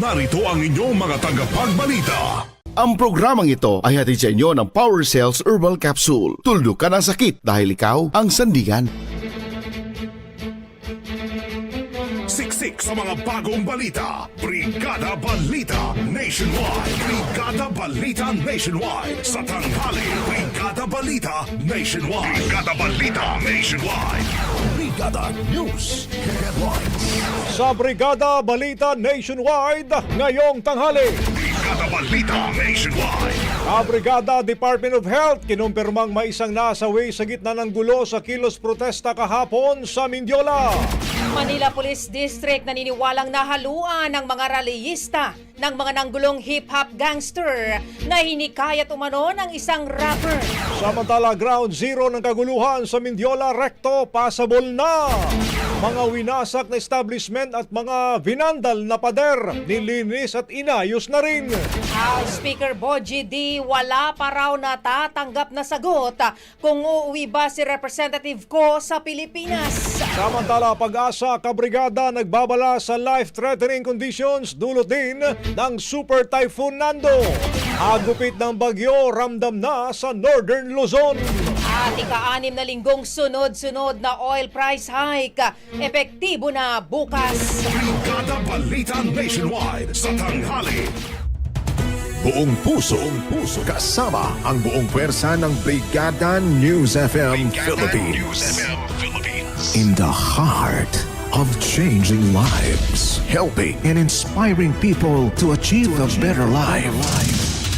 narito ang inyong mga tagapagbalita. Ang programang ito ay hatid sa inyo ng Power Cells Herbal Capsule. Tuldok ka ng sakit dahil ikaw ang sandigan. Siksik sa mga bagong balita. Brigada Balita Nationwide. Brigada Balita Nationwide. Sa tanghali, Brigada Balita Nationwide. Brigada Balita Nationwide. Brigada News Headlines. Sa Brigada Balita Nationwide, ngayong tanghali. Brigada Balita Nationwide. Kabrigada Department of Health kinumpirmang may isang nasawi sa gitna ng gulo sa kilos protesta kahapon sa Mindiola. Manila Police District naniniwalang nahaluan ng mga rallyista ng mga nanggulong hip-hop gangster na hinikayat umano ng isang rapper. Samantala, ground zero ng kaguluhan sa Mindiola Recto, passable na. Mga winasak na establishment at mga vinandal na pader, nilinis at inayos na rin. House Speaker Boji D. wala pa raw natatanggap na sagot kung uuwi ba si Representative Ko sa Pilipinas. Samantala, pag-asa kabrigada nagbabala sa life-threatening conditions dulot din ng Super Typhoon Nando. Agupit ng bagyo ramdam na sa Northern Luzon. At ika-anim na linggong sunod-sunod na oil price hike, epektibo na bukas. Brigada Balita Nationwide. Sa tanghali, Buong puso, buong puso, kasama ang buong pwersa ng Brigada News FM Philippines. In the heart of changing lives, helping and inspiring people to achieve a better life.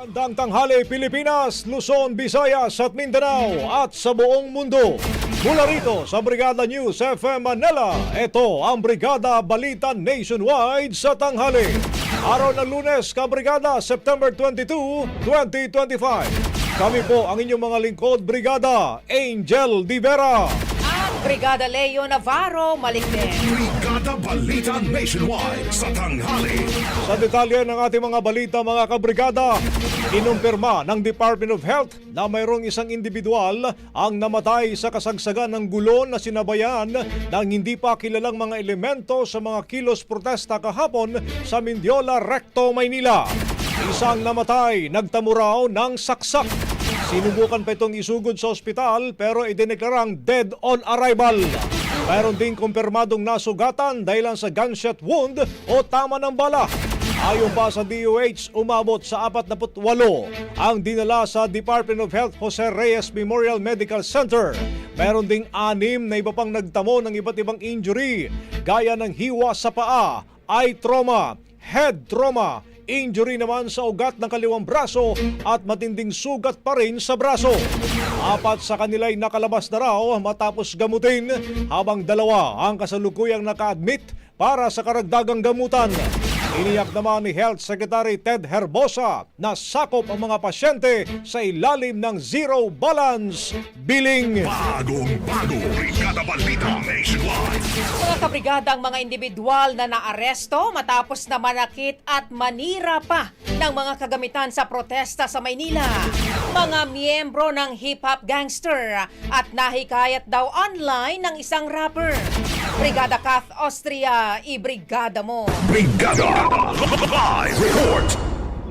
Gandang tanghali Pilipinas, Luzon, Visayas at Mindanao at sa buong mundo. Mula rito sa Brigada News FM Manila, ito ang Brigada Balita Nationwide sa tanghali. Araw ng lunes, Kabrigada, September 22, 2025. Kami po ang inyong mga lingkod, Brigada Angel Di Vera. At Brigada Leo Navarro Malikden. Brigada Balita Nationwide. Sa tanghali, Sa detalye ng ating mga balita mga kabrigada, inumpirma ng Department of Health na mayroong isang individual ang namatay sa kasagsagan ng gulo na sinabayan ng hindi pa kilalang mga elemento sa mga kilos protesta kahapon sa Mindiola, Recto, Maynila. Isang namatay, nagtamo raw ng saksak. Sinubukan pa itong isugod sa ospital pero idineklarang dead on arrival. Mayroon ding kumpirmadong nasugatan dahil sa gunshot wound o tama ng bala. Ayon pa sa DOH, umabot sa 48 ang dinala sa Department of Health Jose Reyes Memorial Medical Center. Meron ding anim na iba pang nagtamo ng iba't ibang injury gaya ng hiwa sa paa, eye trauma, head trauma, injury naman sa ugat ng kaliwang braso at matinding sugat pa rin sa braso. Apat sa kanila ay nakalabas na raw matapos gamutin habang dalawa ang kasalukuyang naka-admit para sa karagdagang gamutan. Iniyak naman ni Health Secretary Ted Herbosa na sakop ang mga pasyente sa ilalim ng zero balance billing. Bagong bago, Brigada Balita Nationwide. Mga kabrigada ang mga individual na naaresto matapos na manakit at manira pa ng mga kagamitan sa protesta sa Maynila. Mga miyembro ng hip-hop gangster at nahikayat daw online ng isang rapper. Brigada Kath Austria, ibrigada mo. Brigada Live Report.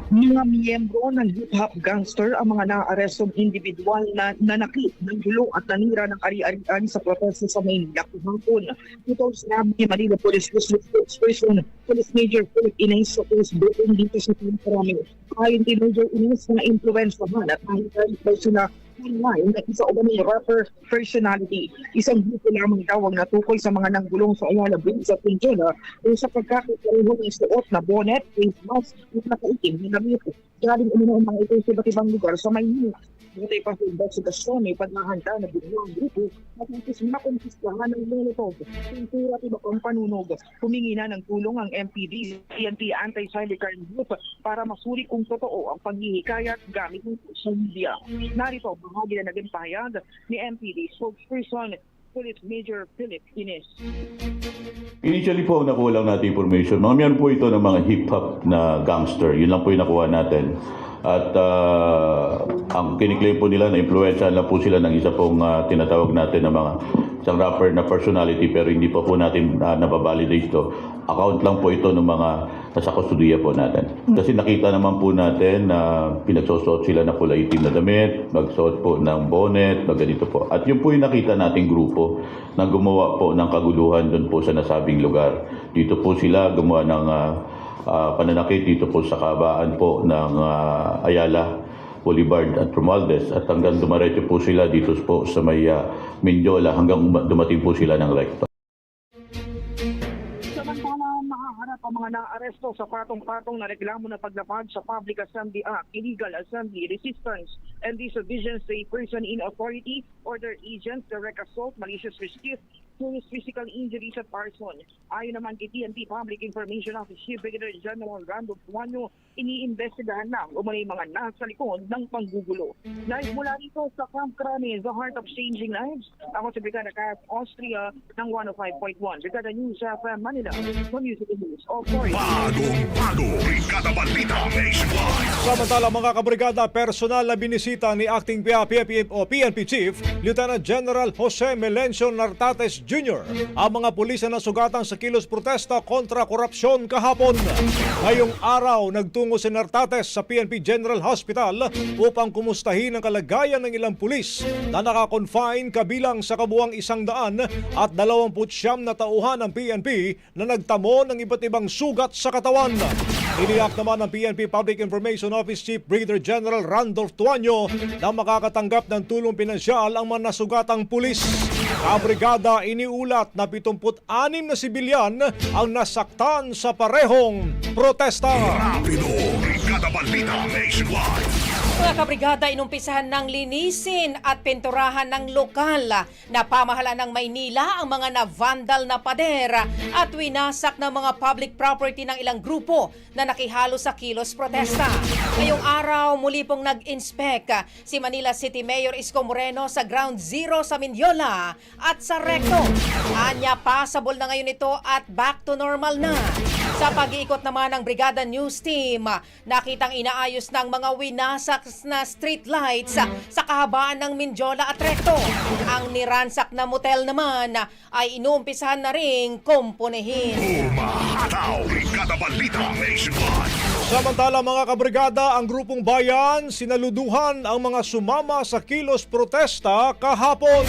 mga miyembro ng hip-hop gangster ang mga naarestong individual na nanakit ng gulo at nanira ng ari-arian sa protesta sa Maynila kahapon. Ito sa ni Manila Police District Spokesperson Police Major Philip Inez sa police briefing dito sa Pinakarami. Ayon kay Major Inez na influensyahan at nakikita daw sila online na isa o ng rapper personality. Isang grupo lamang daw ang natukoy sa mga nanggulong sa Ayala Bridge sa Pinjola kung sa pagkakapareho ng suot na bonnet, face mask at nakaitim na damit. Galing umino ang mga ito sa iba't ibang lugar sa Maynila. Buti pa sa investigasyon ay paghahanda na bigla ang grupo matapos makumpistahan ng Molotov, pintura at iba pang panunog. Humingi na ng tulong ang MPD, PNP Anti-Cyber Group para masuri kung totoo ang paghihikayat gamit ng social media. Narito ang bahagi na naging pahayag ni MPD spokesperson Police Major Philip Ines. Initially po, nakuha lang natin information. Mga meron po ito ng mga hip-hop na gangster. Yun lang po yung nakuha natin. At ah, ang kiniklaim po nila na influensya lang po sila ng isa pong ah, tinatawag natin na mga isang rapper na personality pero hindi pa po natin uh, nababalidate ito. Account lang po ito ng mga nasa kustudiya po natin. Kasi nakita naman po natin na pinagsusuot sila na pula itim na damit, magsuot po ng bonnet, ganito po. At yun po yung nakita nating grupo na gumawa po ng kaguluhan doon po sa nasabing lugar. Dito po sila gumawa ng ah, ah, pananakit dito po sa kabaan po ng ah, Ayala, Boulevard at Romualdez at hanggang dumaretso po sila dito po sa may ah, Mindiola hanggang uma- dumating po sila ng Recto. Samantala, makaharap ang mga naaresto sa patong-patong na reklamo na paglapag sa Public Assembly Act, illegal assembly, resistance, and disobedience to a person in authority, order agents, direct assault, malicious mischief, serious physical injury sa person. Ayon naman kay TNT Public Information Office Chief Brigadier General Randolph Juanyo, iniimbestigahan na umano'y mga nasa likod ng panggugulo. Live mula dito sa Camp Crane, the heart of changing lives. Ako si Brigada Kath Austria ng 105.1. Brigada News FM Manila. The Music and News of Course. Bagong bago, Brigada Balita Nationwide. Samantala mga kabrigada, personal na binisita ni Acting PNP o PNP Chief Lieutenant General Jose Melencio Nartates Jr. ang mga pulis na nasugatan sa kilos protesta kontra korupsyon kahapon. Ngayong araw, nagtungo si Nartates sa PNP General Hospital upang kumustahin ang kalagayan ng ilang pulis na nakakonfine kabilang sa kabuang isang daan at 29 na tauhan ng PNP na nagtamo ng iba't ibang sugat sa katawan. Iniyak naman ng PNP Public Information Office Chief Brigadier General Randolph Tuanyo na makakatanggap ng tulong pinansyal ang mga nasugatang pulis. Kabrigada iniulat na 76 na sibilyan ang nasaktan sa parehong protesta. Rapido, Brigada Balita Nationwide. Mga kabrigada, inumpisahan ng linisin at pinturahan ng lokal na pamahalaan ng Maynila ang mga na-vandal na pader at winasak ng mga public property ng ilang grupo na nakihalo sa kilos protesta. Ngayong araw, muli pong nag-inspect si Manila City Mayor Isko Moreno sa Ground Zero sa Mindiola at sa Recto. Anya, passable na ngayon ito at back to normal na. Sa pag-iikot naman ng Brigada News Team, nakitang inaayos ng mga winasak na street lights sa kahabaan ng Mindiola at Recto. Ang niransak na motel naman ay inuumpisahan na ring komponehin. Umahataw, Brigada Balita Nationwide. Samantala mga kabrigada, ang grupong bayan sinaluduhan ang mga sumama sa kilos protesta kahapon.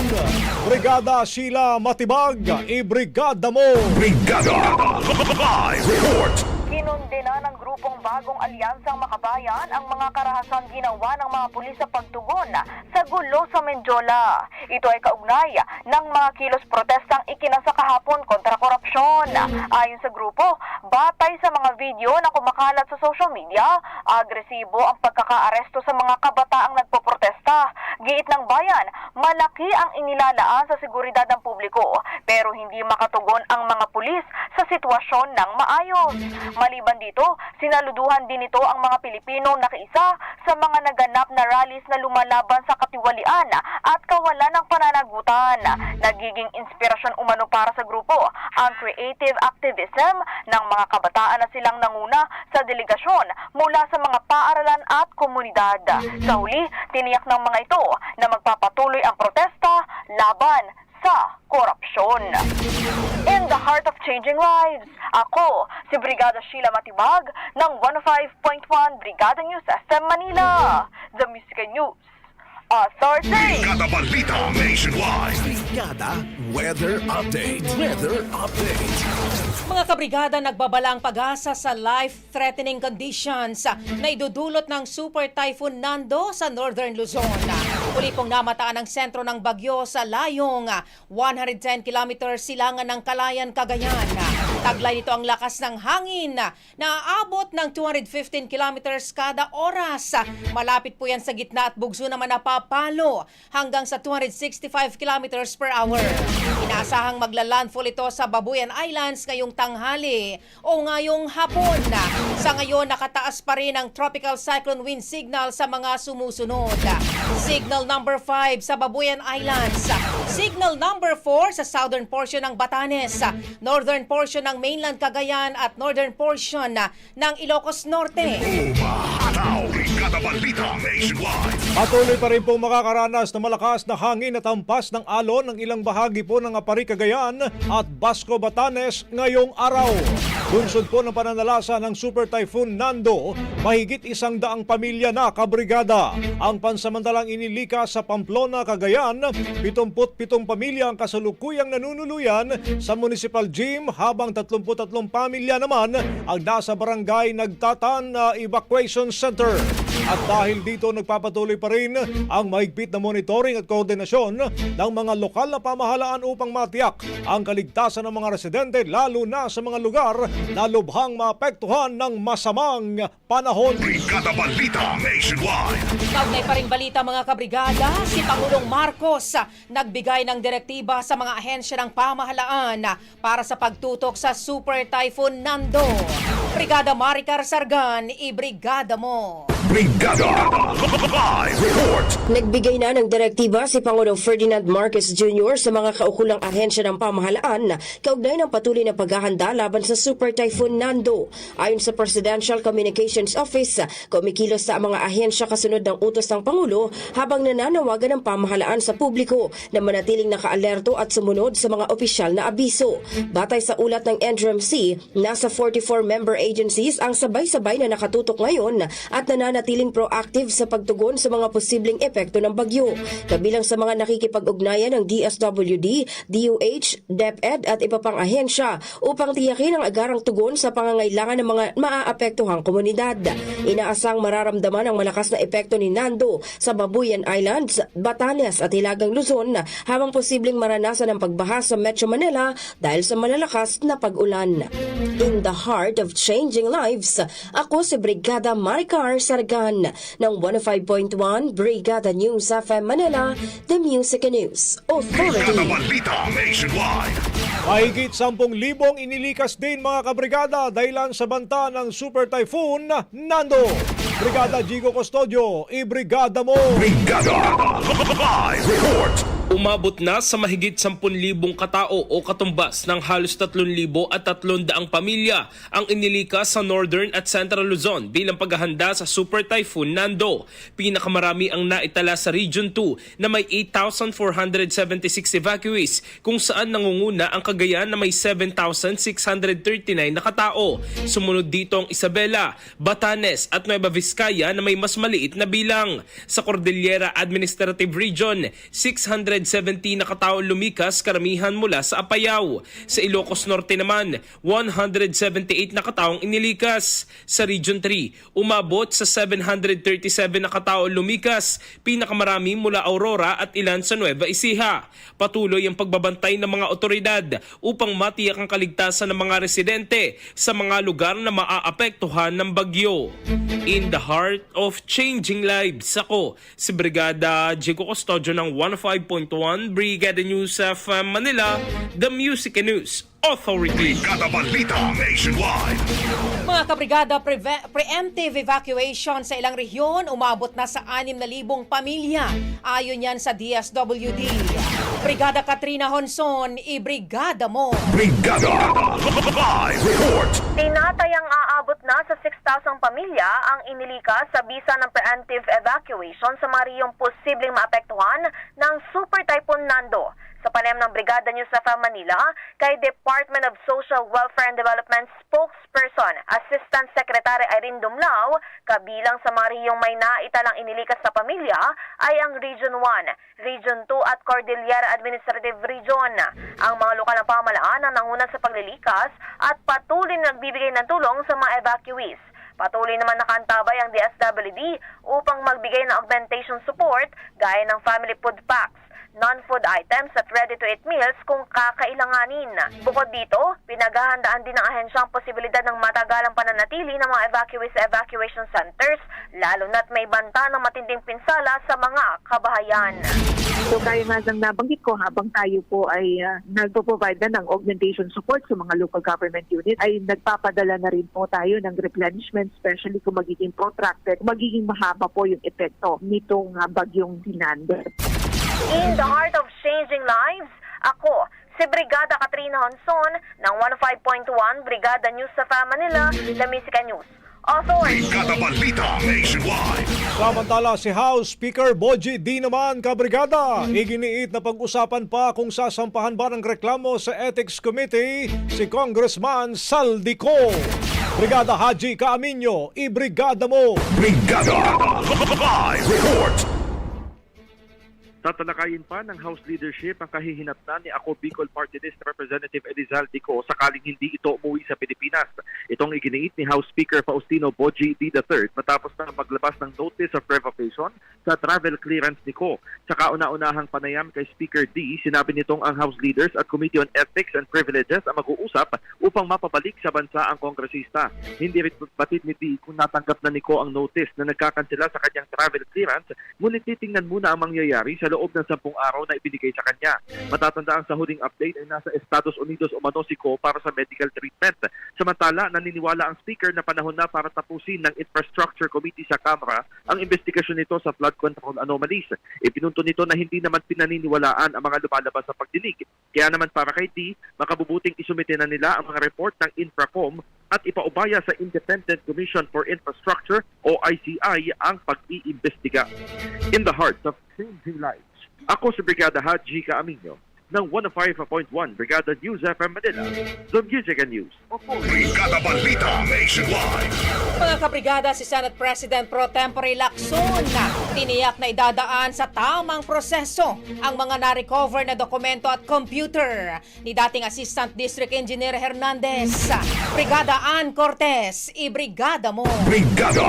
Brigada sila Matibag, ibrigada mo! Brigada Live Report. Kinundena ng grupo bagong alyansang makabayan ang mga karahasang ginawa ng mga pulis sa pagtugon sa gulo sa Menjola. Ito ay kaugnay ng mga kilos protestang ikinasa kahapon kontra korupsyon. Ayon sa grupo, batay sa mga video na kumakalat sa social media, agresibo ang pagkakaaresto sa mga kabataang nagpoprotesta. Giit ng bayan, malaki ang inilalaan sa seguridad ng publiko pero hindi makatugon ang mga pulis sa sitwasyon ng maayos. Maliban dito, sinaluduhan din ito ang mga Pilipino nakiisa sa mga naganap na rallies na lumalaban sa katiwalian at kawalan ng pananagutan. Nagiging inspirasyon umano para sa grupo ang creative activism ng mga kabataan na silang nanguna sa delegasyon mula sa mga paaralan at komunidad. Sa huli, tiniyak ng mga ito na magpapatuloy ang protesta laban sa korupsyon. In the heart of changing lives, ako si Brigada Sheila Matibag ng 105.1 Brigada News FM Manila. The Music News Authority. Brigada Balita Nationwide. Brigada Weather Update. Weather Update. Mga kabrigada nagbabalang pag-asa sa life-threatening conditions na idudulot ng Super Typhoon Nando sa Northern Luzon. Uli pong namataan ang sentro ng bagyo sa layong 110 kilometers silangan ng Kalayan, Cagayan. Taglay nito ang lakas ng hangin na aabot ng 215 kilometers kada oras. Malapit po yan sa gitna at bugso naman napapalo hanggang sa 265 kilometers per hour. Inaasahang magla-landfall ito sa Babuyan Islands ngayong tanghali o ngayong hapon. Sa ngayon, nakataas pa rin ang tropical cyclone wind signal sa mga sumusunod. Signal number 5 sa Babuyan Islands. Signal number 4 sa southern portion ng Batanes, northern portion ng mainland Cagayan at northern portion ng Ilocos Norte. Umahataw. Brigada Balita Nationwide. Patuloy pa rin pong makakaranas na malakas na hangin at hampas ng alon ng ilang bahagi po ng Apari Cagayan at Basco Batanes ngayong araw. Bunsod po ng pananalasa ng Super Typhoon Nando, mahigit isang daang pamilya na kabrigada. Ang pansamantalang inilika sa Pamplona, Cagayan, 77 pamilya ang kasalukuyang nanunuluyan sa Municipal Gym habang 33 pamilya naman ang nasa barangay Nagtatan uh, Evacuation Center. At dahil dito nagpapatuloy pa rin ang mahigpit na monitoring at koordinasyon ng mga lokal na pamahalaan upang matiyak ang kaligtasan ng mga residente lalo na sa mga lugar na lubhang maapektuhan ng masamang panahon. Brigada Balita Nationwide. Kaugnay pa rin balita mga kabrigada, si Pangulong Marcos nagbigay ng direktiba sa mga ahensya ng pamahalaan ah, para sa pagtutok sa Super Typhoon Nando. Brigada Maricar Sargan, ibrigada mo. Brigada. Live report. Nagbigay na ng direktiba si Pangulong Ferdinand Marcos Jr. sa mga kaukulang ahensya ng pamahalaan kaugnay ng patuloy na paghahanda laban sa Super Typhoon Nando. Ayon sa Presidential Communications Office, kumikilos sa mga ahensya kasunod ng utos ng Pangulo habang nananawagan ng pamahalaan sa publiko na manatiling nakaalerto at sumunod sa mga opisyal na abiso. Batay sa ulat ng NDRMC, nasa 44 member agencies ang sabay-sabay na nakatutok ngayon at nananatiling proactive sa pagtugon sa mga posibleng epekto ng bagyo. Kabilang sa mga nakikipag-ugnayan ng DSWD, DOH, DepEd at iba pang ahensya upang tiyakin ang agarang tugon sa pangangailangan ng mga maaapektuhang komunidad. Inaasang mararamdaman ang malakas na epekto ni Nando sa Babuyan Islands, Batanes at Hilagang Luzon habang posibleng maranasan ang pagbaha sa Metro Manila dahil sa malalakas na pag-ulan. In the heart of changing lives, ako si Brigada Maricar Sargan ng 105.1 Brigada News FM Manila, The Music News Authority. Mahigit 10,000 inilikas din mga kabrigada dahilan sa banta ng Super Typhoon Nando. Brigada Gigo Custodio, ibrigada mo! Brigada. Live report. Umabot na sa mahigit 10,000 katao o katumbas ng halos 3,000 at 300 pamilya ang inilikas sa Northern at Central Luzon bilang paghahanda sa Super Typhoon Nando. Pinakamarami ang naitala sa Region 2 na may 8,476 evacuees kung saan nangunguna ang Cagayan na may 7,639 na katao. Sumunod dito ang Isabela, Batanes at Nueva Vizcaya na may mas maliit na bilang. Sa Cordillera Administrative Region, 670 na katao lumikas karamihan mula sa Apayao. Sa Ilocos Norte naman, 178 na kataong inilikas. Sa Region 3, umabot sa 737 na katao lumikas, pinakamarami mula Aurora at ilan sa Nueva Ecija. Patuloy ang pagbabantay ng mga otoridad upang matiyak ang kaligtasan ng mga residente sa mga lugar na maaapektuhan ng bagyo. In the heart of changing lives, ako si Brigada Jico Custodio ng 105.1 Brigada News of uh, Manila, the Music and News Authority. Brigada Balita Nationwide. Mga kabrigada, preve- preemptive evacuation sa ilang rehiyon umabot na sa 6,000 pamilya. Ayon yan sa DSWD. Brigada Katrina Honson, ibrigada mo. Brigada Live Report. Tinatayang aabot na sa 6,000 pamilya ang inilikas sa bisa ng preemptive evacuation sa mga rehiyong posibleng maapektuhan ng Super Typhoon Nando. Sa panayam ng Brigada News sa Manila, kay Department of Social Welfare and Development spokesperson, Assistant Secretary Irene Dumlao, kabilang sa mga rehiyong may naitalang inilikas na pamilya ay ang Region 1, Region 2 at Cordillera Administrative Region. Ang mga lokal na pamalaan ang nanguna sa paglilikas at patuloy na nagbibigay ng tulong sa mga evacuees. Patuloy naman nakantabay ang DSWD upang magbigay ng augmentation support gaya ng family food packs non-food items at ready-to-eat meals kung kakailanganin. Bukod dito, pinaghahandaan din ng ahensya ang posibilidad ng matagalang pananatili ng mga evacuees sa evacuation centers, lalo na't may banta ng matinding pinsala sa mga kabahayan. So kaya nga nang nabanggit ko habang tayo po ay uh, nagpo-provide na ng augmentation support sa mga local government unit ay nagpapadala na rin po tayo ng replenishment especially kung magiging protracted, magiging mahaba po yung epekto nitong uh, bagyong Fernando. In the heart of changing lives, ako, si Brigada Katrina Honson ng 105.1 Brigada News sa Manila, The Musica News. Authority. Brigada Balita Nationwide. Samantala si House Speaker Boji Di naman kabrigada. Iginiit na pag-usapan pa kung sasampahan ba ng reklamo sa Ethics Committee si Congressman Saldico. Brigada Haji Kaaminyo, ibrigada mo! Brigada Live Report. Tatalakayin pa ng House leadership ang kahihinatnan ni Ako Bicol Party List Representative Elizal Dico sakaling hindi ito umuwi sa Pilipinas. Itong iginiit ni House Speaker Faustino Boji D. III matapos na maglabas ng Notice of Revocation sa travel clearance ni Ko. Sa kauna-unahang panayam kay Speaker D, sinabi nitong ang House leaders at Committee on Ethics and Privileges ang mag-uusap upang mapabalik sa bansa ang kongresista. Hindi rin batid ni D kung natanggap na ni Ko ang notice na nagkakansela sa kanyang travel clearance, ngunit titingnan muna ang mangyayari sa loob ng sampung araw na ibinigay sa kanya. Matatandaan sa huling update ay nasa Estados Unidos umano si Ko para sa medical treatment. Samantala, naniniwala ang speaker na panahon na para tapusin ng Infrastructure Committee sa Kamara ang investigasyon nito sa flood control anomalies. Ipinunto nito na hindi naman pinaniniwalaan ang mga lumalabas sa pagdinig. Kaya naman para kay D, makabubuting isumite na nila ang mga report ng Infracom at ipaubaya sa Independent Commission for Infrastructure o ICI ang pag-iimbestiga. In the heart of changing lives, ako si Brigada Haji Kaaminyo ng 105.1 Brigada News FM Manila, The Music and News. Brigada Balita Nationwide. Mga kabrigada, si Senate President Pro Tempore Lacson na tiniyak na idadaan sa tamang proseso ang mga na-recover na dokumento at computer ni dating Assistant District Engineer Hernandez. Brigada Ann Cortez, ibrigada mo. Brigada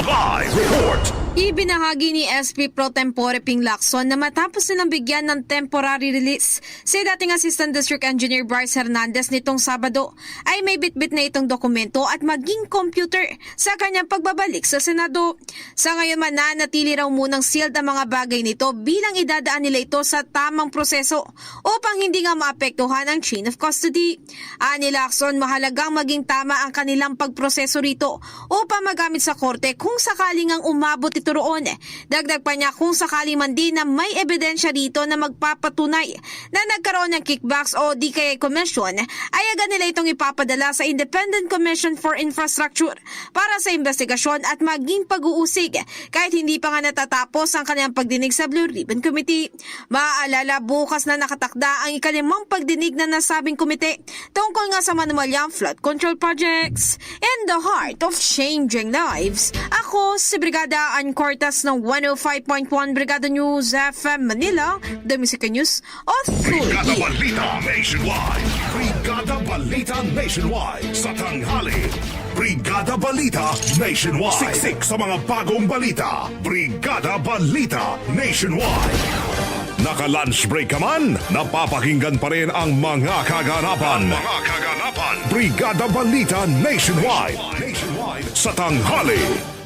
Live Report. Ibinahagi ni SP Pro Tempore Ping Lacson na matapos nilang bigyan ng temporary release si dating Assistant District Engineer Bryce Hernandez nitong Sabado ay may bitbit na itong dokumento at maging computer sa kanyang pagbabalik sa Senado. Sa ngayon mananatili raw munang sealed ang mga bagay nito bilang idadaan nila ito sa tamang proseso upang hindi nga maapektuhan ang chain of custody. Ani Lacson, mahalagang maging tama ang kanilang pagproseso rito upang magamit sa korte kung sakaling ang umabot ito ito roon. Dagdag pa niya kung sakali man din na may ebidensya dito na magpapatunay na nagkaroon ng kickbacks o di kaya commission, ay agad nila itong ipapadala sa Independent Commission for Infrastructure para sa investigasyon at maging pag-uusig kahit hindi pa nga natatapos ang kanyang pagdinig sa Blue Ribbon Committee. Maaalala bukas na nakatakda ang ikalimang pagdinig na nasabing komite tungkol nga sa manumalyang flood control projects. In the heart of changing lives, ako si Brigada Ann Cortas ng 105.1 Brigada News FM Manila, The Music News Brigada Authority. Balita Nationwide. Brigada Balita Nationwide. Sa tanghali. Brigada Balita Nationwide. Siksik sa mga bagong balita. Brigada Balita Nationwide. Naka-lunch break ka man, napapakinggan pa rin ang mga kaganapan. mga kaganapan. Brigada Balita Nationwide. Nationwide. Sa tanghali.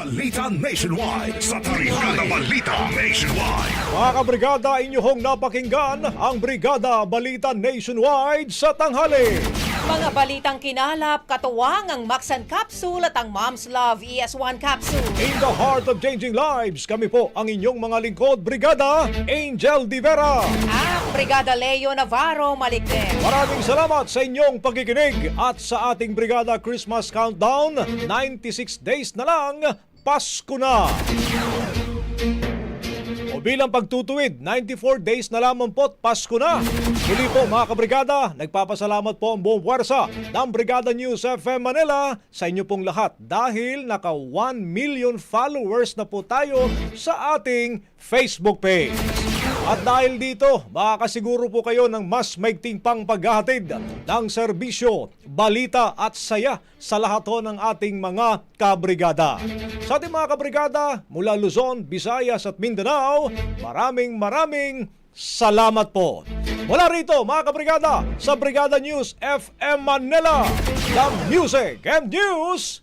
Balita Nationwide. Sa Brigada Balita Nationwide. Mga kabrigada, inyong napakinggan ang Brigada Balita Nationwide sa tanghali. Mga balitang kinalap, katuwang ang Maxan Capsule at ang Mom's Love ES1 Capsule. In the heart of changing lives, kami po ang inyong mga lingkod, Brigada Angel Di Vera. Ang Brigada Leo Navarro Malikden. Maraming salamat sa inyong pagkikinig at sa ating Brigada Christmas Countdown. 96 days na lang, Pasko na! O bilang pagtutuwid, 94 days na lamang po't Pasko na. Muli po mga kabrigada, nagpapasalamat po ang buong puwersa ng Brigada News FM Manila sa inyo pong lahat dahil naka 1 million followers na po tayo sa ating Facebook page. At dahil dito, makakasiguro po kayo ng mas maigting pang paghahatid ng serbisyo, balita at saya sa lahat ho ng ating mga kabrigada. Sa ating mga kabrigada mula Luzon, Visayas at Mindanao, maraming maraming salamat po. Mula rito mga kabrigada sa Brigada News FM Manila, the Music and News